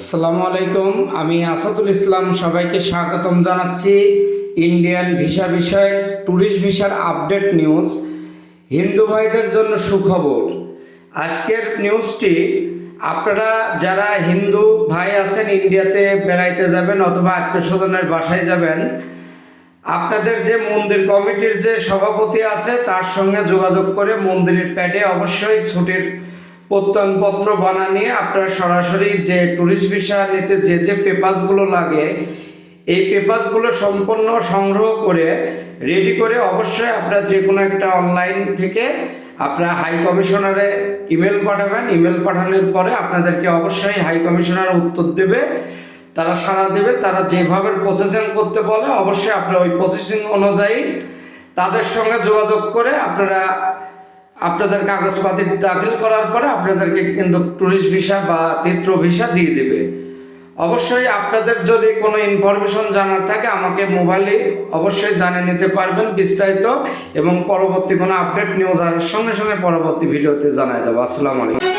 আসসালামু আলাইকুম। আমি আসাদুল ইসলাম, সবাইকে স্বাগতম জানাচ্ছি ইন্ডিয়ান ভিসা বিষয়ে ট্যুরিস্ট ভিসার আপডেট নিউজ, হিন্দু ভাইদের জন্য সুখবর। আজকের নিউজটি আপনারা যারা হিন্দু ভাই আছেন ইন্ডিয়াতে বেড়াইতে যাবেন অথবা আত্মীয় স্বজনের বাসায় যাবেন, আপনাদের যে মন্দির কমিটির যে সভাপতি আছে তার সঙ্গে যোগাযোগ করে মন্দিরের প্যাডে অবশ্যই ছুটির প্রত্যয়নপত্র বানা নিয়ে আপনারা সরাসরি যে ট্যুরিস্ট ভিসা নিতে যে যে পেপারসগুলো লাগে, এই পেপারসগুলো সম্পূর্ণ সংগ্রহ করে রেডি করে অবশ্যই আপনারা যে কোনো একটা অনলাইন থেকে আপনারা হাই কমিশনারে ইমেল পাঠাবেন। ইমেল পাঠানোর পরে আপনাদেরকে অবশ্যই হাই কমিশনার উত্তর দেবে, তারা সাড়া দেবে, তারা যেভাবে প্রসেসিং করতে বলে, অবশ্যই আপনারা ওই প্রসেসিং অনুযায়ী তাদের সঙ্গে যোগাযোগ করে আপনারা আপনাদের কাগজপাতি দাখিল করার পরে আপনাদেরকে কিন্তু ট্যুরিস্ট ভিসা বা তীর্থ ভিসা দিয়ে দেবে। অবশ্যই আপনাদের যদি কোনো ইনফরমেশন জানার থাকে, আমাকে মোবাইলে অবশ্যই জানিয়ে নিতে পারবেন বিস্তারিত এবং পরবর্তী কোনো আপডেট নিউজ আর সঙ্গে সঙ্গে পরবর্তী ভিডিওতে জানাই দেবো। আসসালামু আলাইকুম।